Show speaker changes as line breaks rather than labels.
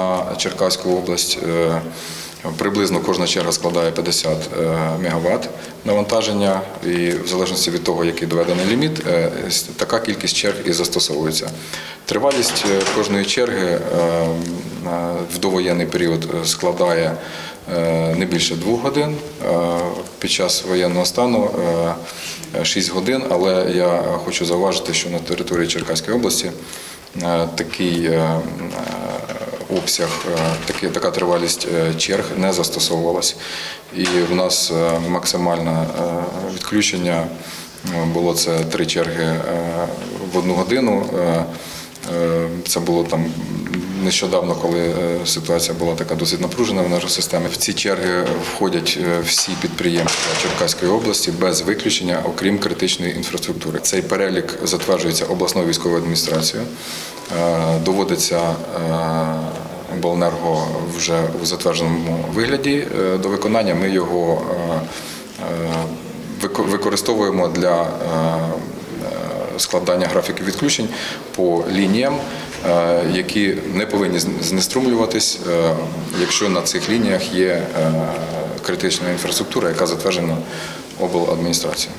на Черкаську область. Е, Приблизно кожна черга складає 50 МВт навантаження, і в залежності від того, який доведений ліміт, е, така кількість черг і застосовується. Тривалість е, кожної черги е, е, в довоєнний період е, складає е, не більше двох годин. Е, Під час воєнного стану 6 годин, але я хочу зауважити, що на території Черкаської області е, такий е, е, обсяг, е, такі, така тривалість е, черг не застосовувалась. І в нас е, максимальне відключення було це три черги в одну годину. Це було там нещодавно, коли ситуація була така досить напружена в енергосистемі. В ці черги входять всі підприємства Черкаської області без виключення, окрім критичної інфраструктури. Цей перелік затверджується обласною військовою адміністрацією, доводиться обленерго вже у затвердженому вигляді е, до виконання. Ми його е, е, вико- використовуємо для складання графіків відключень по лініям, які не повинні знеструмлюватись, якщо на цих лініях є критична інфраструктура, яка затверджена обладміністрацією.